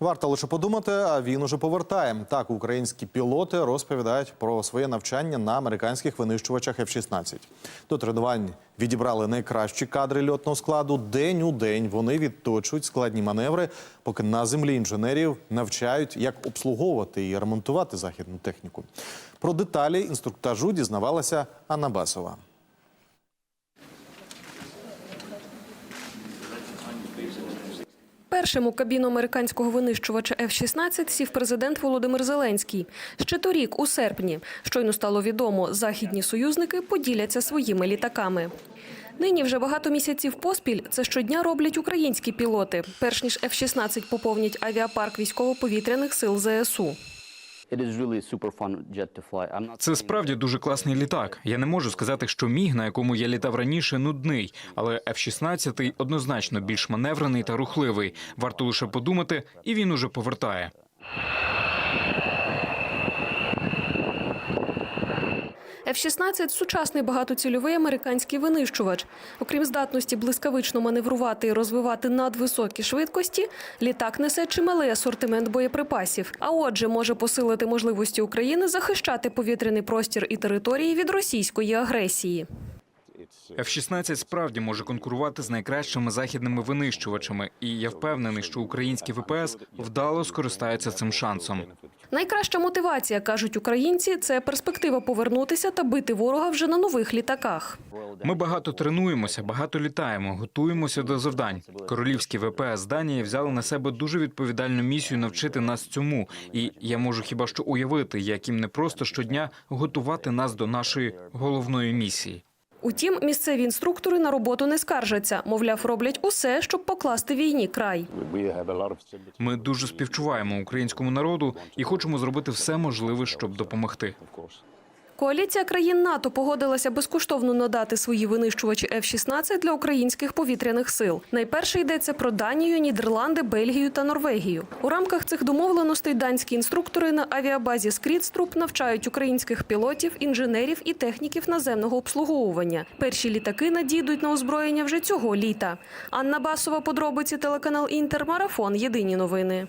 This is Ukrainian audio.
Варто лише подумати, а він уже повертає. Так, українські пілоти розповідають про своє навчання на американських винищувачах F-16. До тренувань відібрали найкращі кадри льотного складу. День у день вони відточують складні маневри, поки на землі інженерів навчають, як обслуговувати і ремонтувати західну техніку. Про деталі інструктажу дізнавалася Анна Басова. Першим у кабіну американського винищувача F-16 сів президент Володимир Зеленський. Ще торік, у серпні, щойно стало відомо, західні союзники поділяться своїми літаками. Нині вже багато місяців поспіль це щодня роблять українські пілоти, перш ніж F-16 поповнять авіапарк військово-повітряних сил ЗСУ. Це справді дуже класний літак. Я не можу сказати, що міг, на якому я літав раніше, нудний, але F-16 однозначно більш маневрений та рухливий. Варто лише подумати, і він уже повертає. F-16 – сучасний багатоцільовий американський винищувач. Окрім здатності блискавично маневрувати і розвивати надвисокі швидкості, літак несе чималий асортимент боєприпасів. А отже, може посилити можливості України захищати повітряний простір і території від російської агресії. F-16 справді може конкурувати з найкращими західними винищувачами, і я впевнений, що українські ВПС вдало скористаються цим шансом. Найкраща мотивація, кажуть українці, це перспектива повернутися та бити ворога вже на нових літаках. Ми багато тренуємося, багато літаємо, готуємося до завдань. Королівські ВПС Данії взяли на себе дуже відповідальну місію навчити нас цьому. І я можу хіба що уявити, як їм не просто щодня готувати нас до нашої головної місії. Утім, місцеві інструктори на роботу не скаржаться. Мовляв, роблять усе, щоб покласти війні край. Ми дуже співчуваємо українському народу і хочемо зробити все можливе, щоб допомогти. Коаліція країн НАТО погодилася безкоштовно надати свої винищувачі F-16 для українських повітряних сил. Найперше йдеться про Данію, Нідерланди, Бельгію та Норвегію. У рамках цих домовленостей данські інструктори на авіабазі Скрідструп навчають українських пілотів, інженерів і техніків наземного обслуговування. Перші літаки надійдуть на озброєння вже цього літа. Анна Басова, подробиці телеканал Інтер, марафон. Єдині новини.